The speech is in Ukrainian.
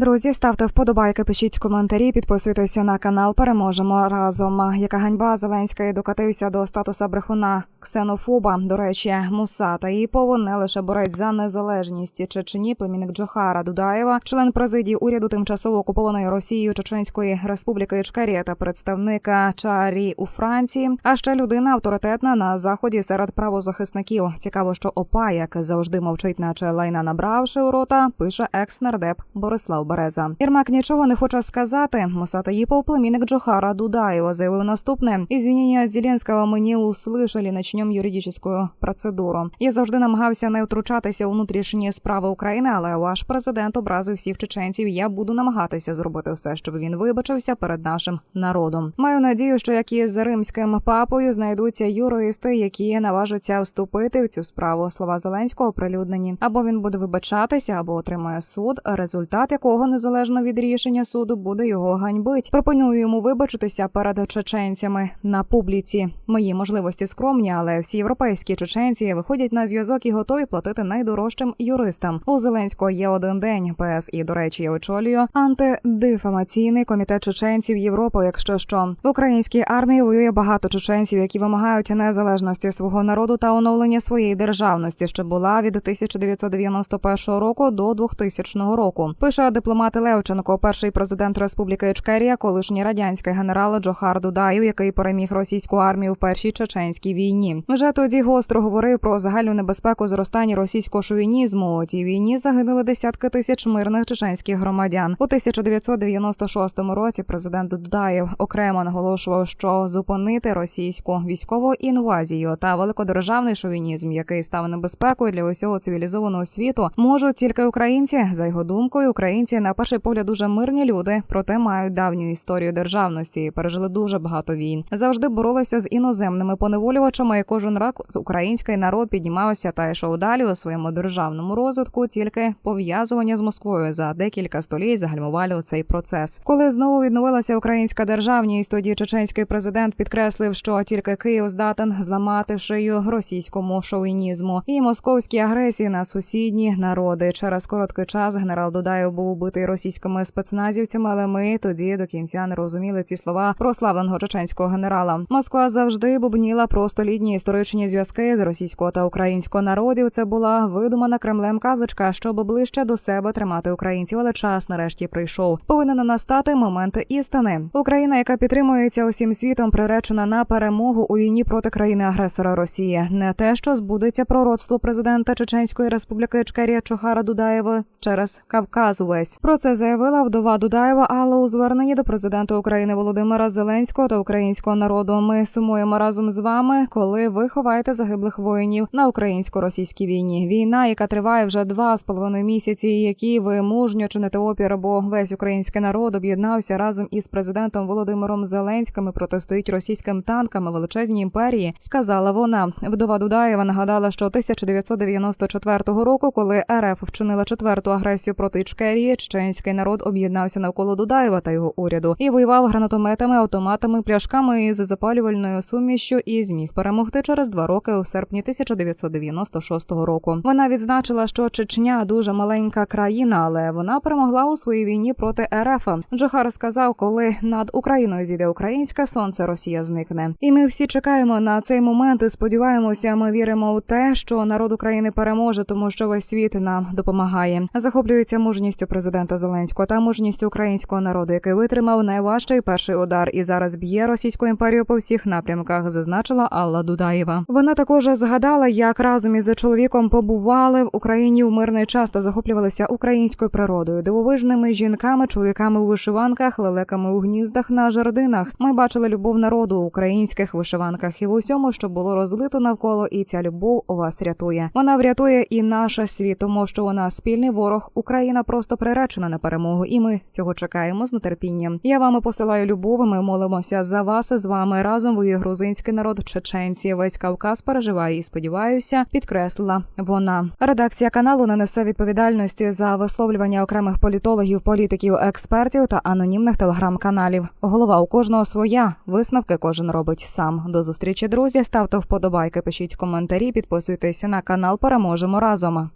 Друзі, ставте вподобайки, пишіть коментарі, підписуйтеся на канал. Переможемо разом. Яка ганьба Зеленський докатився до статуса брехуна ксенофоба. До речі, Муса та Іпову не лише борець за незалежність Чечені, племінник Джохара Дудаєва, член президії уряду тимчасово окупованої Росією Чеченської Республіки Ічкерія та представника Чарі у Франції. А ще людина авторитетна на заході серед правозахисників. Цікаво, що ОПА, як завжди мовчить, наче лайна набравши у рота, пише екс-нардеп Борислав Береза. Єрмак нічого не хоче сказати. Муса Таїпов, племінник Джохара Дудаєва, заявив наступне: Извинения от Зеленського мені услышали, начнем юридичну процедуру. Я завжди намагався не втручатися у внутрішні справи України, але ваш президент образив всіх чеченців. Я буду намагатися зробити все, щоб він вибачився перед нашим народом. Маю надію, що як і з римським папою знайдуться юристи, які наважаться вступити в цю справу. Слова Зеленського оприлюднені. Або він буде вибачатися, або отримає суд, результат якого незалежно від рішення суду буде його ганьбить. Пропоную йому вибачитися перед чеченцями на публіці. Мої можливості скромні, але всі європейські чеченці виходять на зв'язок і готові платити найдорожчим юристам. У Зеленського є один день. ПС і до речі, я очолюю антидифамаційний комітет чеченців Європи. Якщо що в українській армії воює багато чеченців, які вимагають незалежності свого народу та оновлення своєї державності, що була від 1991 року до 2000 року. Пише дипломат Левченко, перший президент Республіки Ічкерія, колишній радянський генерал Джохар Дудаєв, який переміг російську армію в першій чеченській війні. Вже тоді гостро говорив про загальну небезпеку зростання російського шовінізму. У тій війні загинули десятки тисяч мирних чеченських громадян. У 1996 році президент Дудаєв окремо наголошував, що зупинити російську військову інвазію та великодержавний шовінізм, який став небезпекою для усього цивілізованого світу, можуть тільки українці. За його думкою, українці на перший погляд дуже мирні люди, проте мають давню історію державності пережили дуже багато війн. Завжди боролися з іноземними поневолювачами. і Кожен рак з український народ піднімався та йшов далі у своєму державному розвитку. Тільки пов'язування з Москвою за декілька століть загальмували цей процес. Коли знову відновилася українська державність, тоді чеченський президент підкреслив, що тільки Київ здатен зламати шию російському шовінізму і московській агресії на сусідні народи. Через короткий час генерал Дудаєв був убитий російськими спецназівцями, але ми тоді до кінця не розуміли ці слова прославленого чеченського генерала. Москва завжди бубніла про столітні історичні зв'язки з російського та українського народів. Це була видумана Кремлем казочка, щоб ближче до себе тримати українців. Але час нарешті прийшов. Повинен настати момент істини. Україна, яка підтримується усім світом, приречена на перемогу у війні проти країни-агресора Росії. Не те, що збудеться пророцтво президента Чеченської республіки Ічкерія Чохара Дудаєва через Кавказ. Увесь про це заявила вдова Дудаєва, але у зверненні до президента України Володимира Зеленського та українського народу. Ми сумуємо разом з вами, коли ви ховаєте загиблих воїнів на українсько-російській війні. Війна, яка триває вже два з половиною місяці, які ви мужньо чините опір, бо весь український народ об'єднався разом із президентом Володимиром Зеленським і протистоїть російським танкам величезній імперії. Сказала вона. Вдова Дудаєва нагадала, що 1994 року, коли РФ вчинила четверту агресію проти Ічкерії, чеченський народ об'єднався навколо Дудаєва та його уряду і воював гранатометами, автоматами, пляшками із запалювальною сумішю і зміг перемогти через два роки у серпні 1996 року. Вона відзначила, що Чечня дуже маленька країна, але вона перемогла у своїй війні проти РФ. Джохар сказав, коли над Україною зійде українське сонце, Росія зникне. І ми всі чекаємо на цей момент. і Сподіваємося, ми віримо у те, що народ України переможе, тому що весь світ нам допомагає. Захоплюється мужністю президента Зеленського та мужністю українського народу, який витримав найважчий перший удар і зараз б'є російську імперію по всіх напрямках. Зазначила Алла Дудаєва. Вона також згадала, як разом із чоловіком побували в Україні в мирний час та захоплювалися українською природою, дивовижними жінками, чоловіками у вишиванках, лелеками у гніздах на жердинах. Ми бачили любов народу у українських вишиванках і в усьому, що було розлито навколо, і ця любов вас рятує. Вона врятує і наш світ, тому що нас спільний ворог. Україна просто приречена на перемогу, і ми цього чекаємо з нетерпінням. Я вами посилаю любов. Ми молимося за вас. З вами разом воює грузинський народ, чеченці. Весь Кавказ переживає і сподіваюся, підкреслила вона. Редакція каналу не несе відповідальності за висловлювання окремих політологів, політиків, експертів та анонімних телеграм-каналів. Голова у кожного своя. Висновки кожен робить сам. До зустрічі, друзі. Ставте вподобайки, пишіть коментарі, підписуйтесь на канал. Переможемо разом.